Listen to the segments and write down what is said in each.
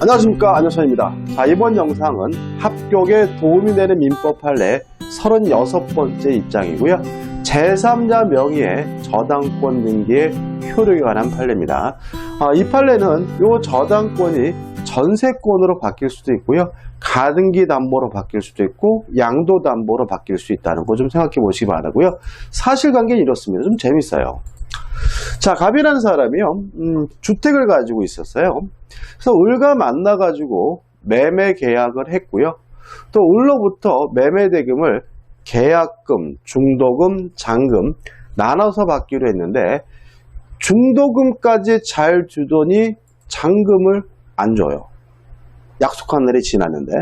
안녕하십니까. 안녕선입니다. 자 이번 영상은 합격에 도움이 되는 민법 판례 36번째 입장이고요. 제3자 명의의 저당권 등기의 효력에 관한 판례입니다. 아, 이 판례는 이 저당권이 전세권으로 바뀔 수도 있고요. 가등기 담보로 바뀔 수도 있고 양도 담보로 바뀔 수 있다는 거 좀 생각해 보시기 바라고요. 사실관계는 이렇습니다. 좀 재밌어요 자, 갑이라는 사람이요, 음, 주택을 가지고 있었어요. 그래서 을과 만나가지고 매매 계약을 했고요. 또 을로부터 매매 대금을 계약금, 중도금, 잔금 나눠서 받기로 했는데 중도금까지 잘 주더니 잔금을 안 줘요. 약속한 날이 지났는데.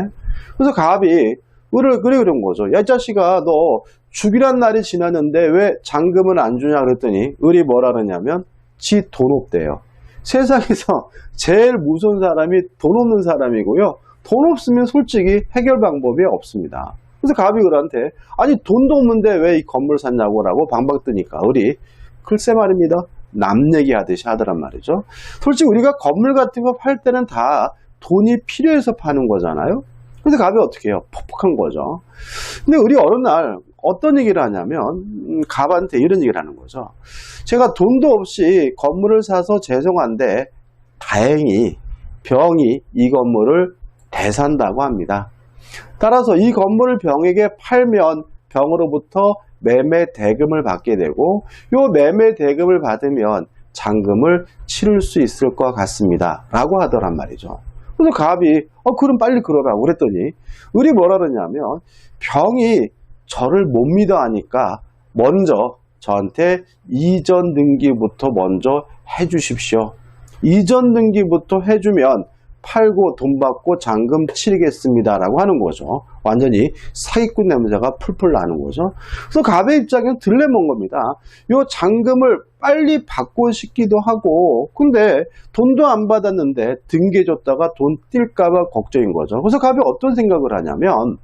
그래서 갑이 을을 그래 그런 거죠. 야, 이 자식아, 너 죽이란 날이 지났는데 왜 잔금을 안 주냐 그랬더니 을이 뭐라 그러냐면 지 돈 없대요. 세상에서 제일 무서운 사람이 돈 없는 사람이고요. 돈 없으면 솔직히 해결 방법이 없습니다. 그래서 갑이 을한테 아니 돈도 없는데 왜 이 건물 샀냐고 라고 방방 뜨니까 을이 글쎄 말입니다. 남 얘기하듯이 하더란 말이죠. 솔직히 우리가 건물 같은 거 팔 때는 다 돈이 필요해서 파는 거잖아요. 그래서 갑이 어떻게 해요? 퍽퍽한 거죠. 근데 우리 어느 날 어떤 얘기를 하냐면 음, 갑한테 이런 얘기를 하는 거죠. 제가 돈도 없이 건물을 사서 죄송한데 다행히 병이 이 건물을 대산다고 합니다. 따라서 이 건물을 병에게 팔면 병으로부터 매매 대금을 받게 되고 이 매매 대금을 받으면 잔금을 치를 수 있을 것 같습니다. 라고 하더란 말이죠. 그래서 갑이 어 그럼 빨리 그러라고 그랬더니 을이 뭐라 그러냐면 병이 저를 못 믿어 하니까 먼저 저한테 이전 등기부터 먼저 해 주십시오. 이전 등기부터 해주면 팔고 돈 받고 잔금 치르겠습니다. 라고 하는 거죠. 완전히 사기꾼 냄새가 풀풀 나는 거죠. 그래서 갑의 입장에는 들레먼 겁니다. 요 잔금을 빨리 받고 싶기도 하고, 근데 돈도 안 받았는데 등기해줬다가 돈 뛸까봐 걱정인 거죠. 그래서 갑이 어떤 생각을 하냐면,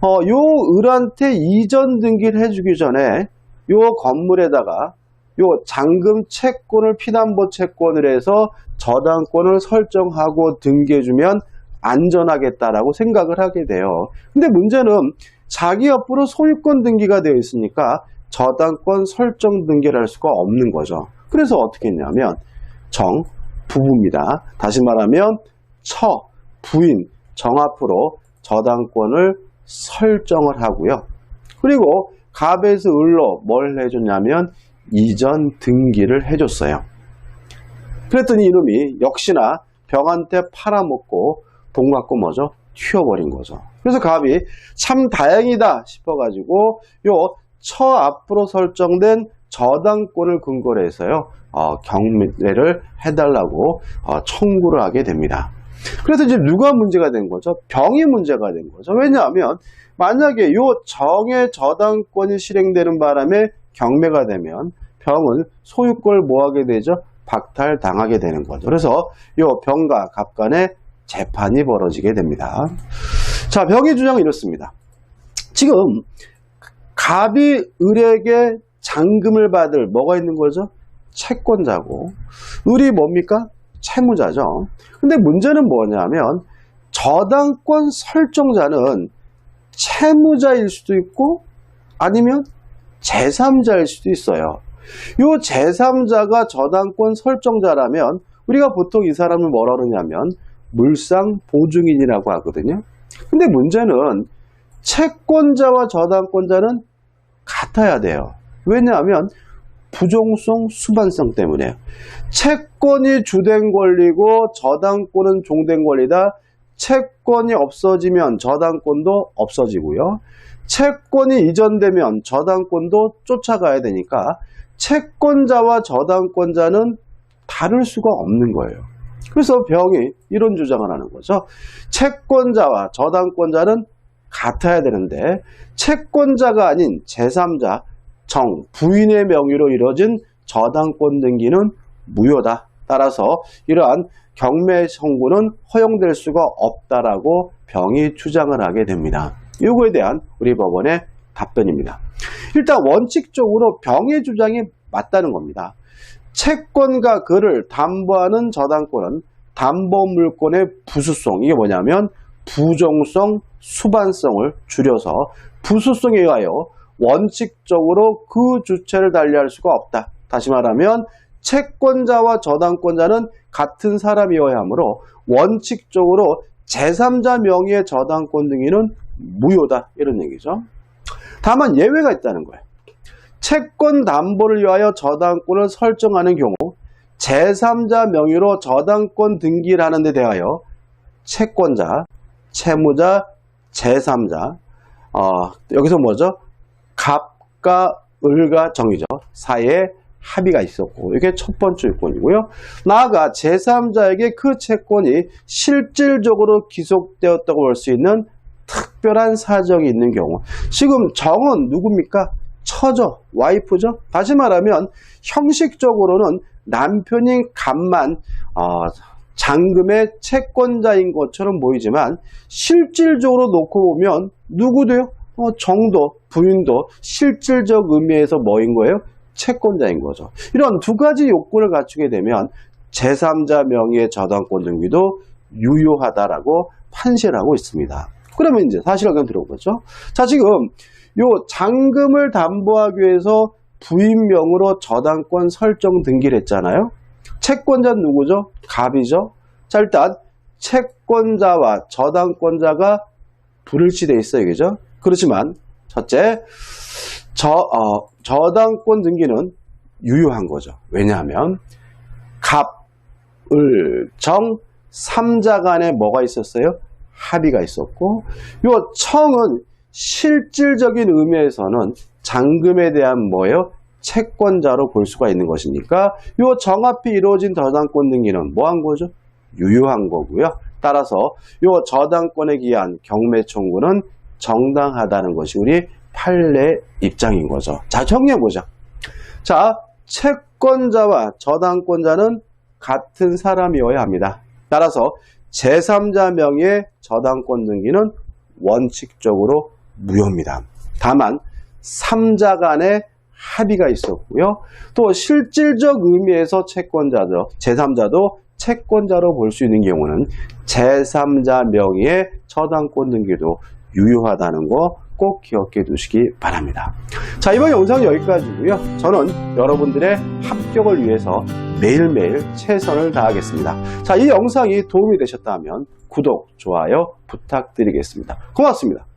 어, 요 을한테 이전 등기를 해주기 전에 요 건물에다가 요 잔금 채권을 피담보 채권을 해서 저당권을 설정하고 등기해주면 안전하겠다라고 생각을 하게 돼요. 근데 문제는 자기 옆으로 소유권 등기가 되어 있으니까 저당권 설정 등기를 할 수가 없는 거죠. 그래서 어떻게 했냐면 정, 부부입니다. 다시 말하면 처, 부인, 정 앞으로 저당권을 설정을 하고요. 그리고 갑에서 을로 뭘 해줬냐면 이전 등기를 해줬어요. 그랬더니 이놈이 역시나 병한테 팔아먹고 돈 갖고 뭐죠? 튀어버린 거죠. 그래서 갑이 참 다행이다 싶어가지고 요 처 앞으로 설정된 저당권을 근거로 해서요 어, 경매를 해달라고 어, 청구를 하게 됩니다. 그래서 이제 누가 문제가 된 거죠? 병이 문제가 된 거죠. 왜냐하면 만약에 요 정의 저당권이 실행되는 바람에 경매가 되면 병은 소유권을 뭐하게 되죠? 박탈당하게 되는 거죠. 그래서 요 병과 갑 간의 재판이 벌어지게 됩니다. 자, 병의 주장은 이렇습니다. 지금 갑이 을에게 잔금을 받을 뭐가 있는 거죠? 채권자고 을이 뭡니까? 채무자죠. 근데 문제는 뭐냐면 저당권 설정자는 채무자일 수도 있고 아니면 제3자일 수도 있어요. 이 제3자가 저당권 설정자라면 우리가 보통 이 사람을 뭐라 그러냐면 물상 보증인이라고 하거든요. 근데 문제는 채권자와 저당권자는 같아야 돼요. 왜냐하면 부종성 수반성 때문에 채권이 주된 권리고 저당권은 종된 권리다. 채권이 없어지면 저당권도 없어지고요. 채권이 이전되면 저당권도 쫓아가야 되니까 채권자와 저당권자는 다를 수가 없는 거예요. 그래서 병이 이런 주장을 하는 거죠. 채권자와 저당권자는 같아야 되는데 채권자가 아닌 제3자 정 부인의 명의로 이루어진 저당권 등기는 무효다. 따라서 이러한 경매 청구는 허용될 수가 없다라고 병이 주장을 하게 됩니다. 이거에 대한 우리 법원의 답변입니다. 일단 원칙적으로 병의 주장이 맞다는 겁니다. 채권과 그를 담보하는 저당권은 담보물권의 부수성, 이게 뭐냐면 부정성, 수반성을 줄여서 부수성에 의하여 원칙적으로 그 주체를 달리할 수가 없다. 다시 말하면 채권자와 저당권자는 같은 사람이어야 하므로 원칙적으로 제3자 명의의 저당권 등기는 무효다. 이런 얘기죠. 다만 예외가 있다는 거예요. 채권 담보를 위하여 저당권을 설정하는 경우 제3자 명의로 저당권 등기를 하는 데 대하여 채권자, 채무자, 제3자 어, 여기서 뭐죠? 갑과 을과 정이죠. 사이에 합의가 있었고 이게 첫 번째 요건이고요. 나아가 제3자에게 그 채권이 실질적으로 기속되었다고 볼 수 있는 특별한 사정이 있는 경우 지금 정은 누굽니까? 처죠. 와이프죠. 다시 말하면 형식적으로는 남편인 갑만 어, 잔금의 채권자인 것처럼 보이지만 실질적으로 놓고 보면 누구도요? 어, 정도, 부인도 실질적 의미에서 뭐인 거예요? 채권자인 거죠. 이런 두 가지 요건을 갖추게 되면 제3자 명의의 저당권 등기도 유효하다라고 판시를 하고 있습니다. 그러면 이제 사실관계 들어보죠. 자, 지금 요 잔금을 담보하기 위해서 부인명으로 저당권 설정 등기를 했잖아요. 채권자는 누구죠? 갑이죠. 자, 일단 채권자와 저당권자가 불일치돼 있어요. 그죠? 그렇지만 첫째, 저, 어, 저당권 등기는 유효한 거죠. 왜냐하면 갑, 을, 정, 3자 간에 뭐가 있었어요? 합의가 있었고 요 청은 실질적인 의미에서는 잔금에 대한 뭐예요? 채권자로 볼 수가 있는 것이니까 요 정합이 이루어진 저당권 등기는 뭐한 거죠? 유효한 거고요. 따라서 요 저당권에 기한 경매 청구는 정당하다는 것이 우리 판례 입장인 거죠. 자, 정리해 보자. 자, 채권자와 저당권자는 같은 사람이어야 합니다. 따라서 제3자 명의의 저당권 등기는 원칙적으로 무효입니다. 다만 3자 간의 합의가 있었고요. 또 실질적 의미에서 채권자죠. 제3자도 채권자로 볼 수 있는 경우는 제3자 명의의 저당권 등기도 유효하다는 거 꼭 기억해 두시기 바랍니다. 자, 이번 영상은 여기까지고요. 저는 여러분들의 합격을 위해서 매일매일 최선을 다하겠습니다. 자, 이 영상이 도움이 되셨다면 구독, 좋아요 부탁드리겠습니다. 고맙습니다.